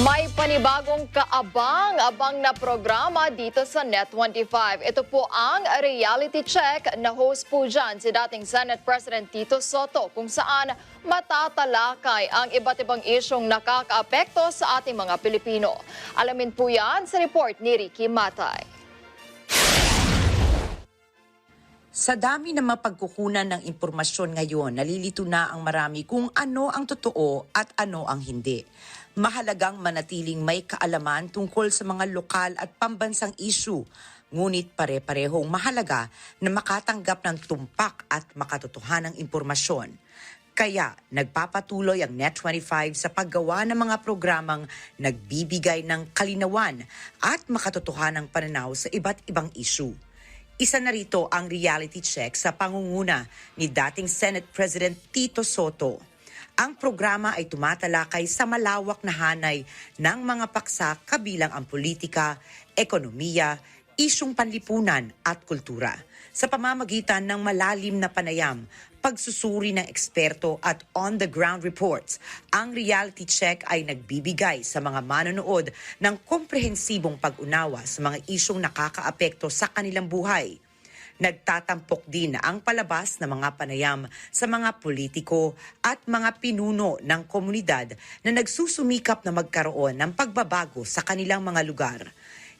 May panibagong kaabang-abang na programa dito sa Net25. Ito po ang reality check na host po dyan si dating Senate President Tito Soto kung saan matatalakay ang iba't ibang isyong nakakaapekto sa ating mga Pilipino. Alamin po yan sa report ni Ricky Matay. Sa dami ng mapagkukunan ng impormasyon ngayon, nalilito na ang marami kung ano ang totoo at ano ang hindi. Mahalagang manatiling may kaalaman tungkol sa mga lokal at pambansang issue. Ngunit pare-parehong mahalaga na makatanggap ng tumpak at makatotohanang impormasyon. Kaya nagpapatuloy ang Net25 sa paggawa ng mga programang nagbibigay ng kalinawan at makatotohanang pananaw sa iba't ibang issue. Isa na rito ang reality check sa pangunguna ni dating Senate President Tito Soto. Ang programa ay tumatalakay sa malawak na hanay ng mga paksa kabilang ang politika, ekonomiya, isyong panlipunan at kultura. Sa pamamagitan ng malalim na panayam, pagsusuri ng eksperto at on-the-ground reports, ang reality check ay nagbibigay sa mga manonood ng komprehensibong pag-unawa sa mga isyong nakakaapekto sa kanilang buhay. Nagtatampok din ang palabas ng mga panayam sa mga politiko at mga pinuno ng komunidad na nagsusumikap na magkaroon ng pagbabago sa kanilang mga lugar.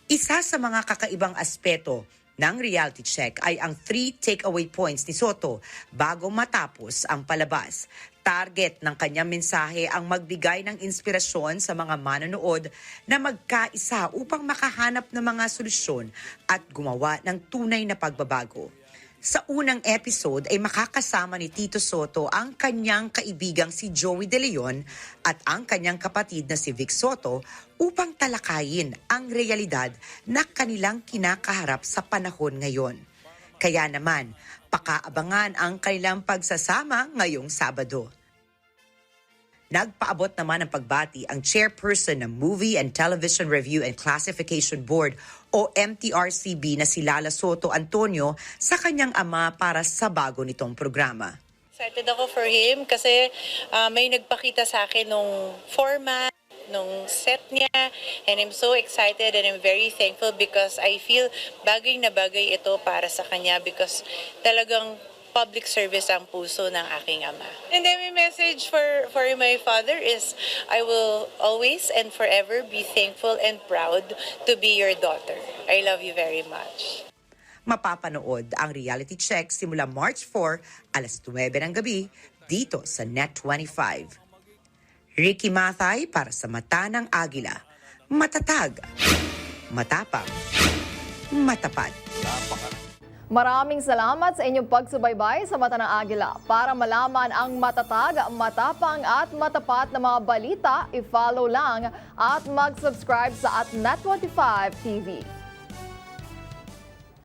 Isa sa mga kakaibang aspeto ng reality check ay ang three takeaway points ni Soto bago matapos ang palabas. Target ng kanyang mensahe ang magbigay ng inspirasyon sa mga manonood na magkaisa upang makahanap ng mga solusyon at gumawa ng tunay na pagbabago. Sa unang episode ay makakasama ni Tito Soto ang kanyang kaibigang si Joey De Leon at ang kanyang kapatid na si Vic Soto upang talakayin ang realidad na kanilang kinakaharap sa panahon ngayon. Kaya naman, pakaabangan ang kanilang pagsasama ngayong Sabado. Nagpaabot naman ng pagbati ang chairperson ng Movie and Television Review and Classification Board o MTRCB na si Lala Soto Antonio sa kanyang ama para sa bago nitong programa. Excited ako for him kasi ah, may nagpakita sa akin nung format, nung set niya. And I'm so excited and I'm very thankful because I feel bagay na bagay ito para sa kanya because talagang public service ang puso ng aking ama. And then my message for, for my father is, I will always and forever be thankful and proud to be your daughter. I love you very much. Mapapanood ang reality check simula March 4, alas 9 ng gabi, dito sa Net25. Ricky Mathay para sa Mata ng Agila. Matatag, matapang, matapat. Maraming salamat sa inyong pagsubaybay sa Mata ng Agila. Para malaman ang matatag, matapang at matapat na mga balita, i-follow lang at mag-subscribe sa at Net25 TV.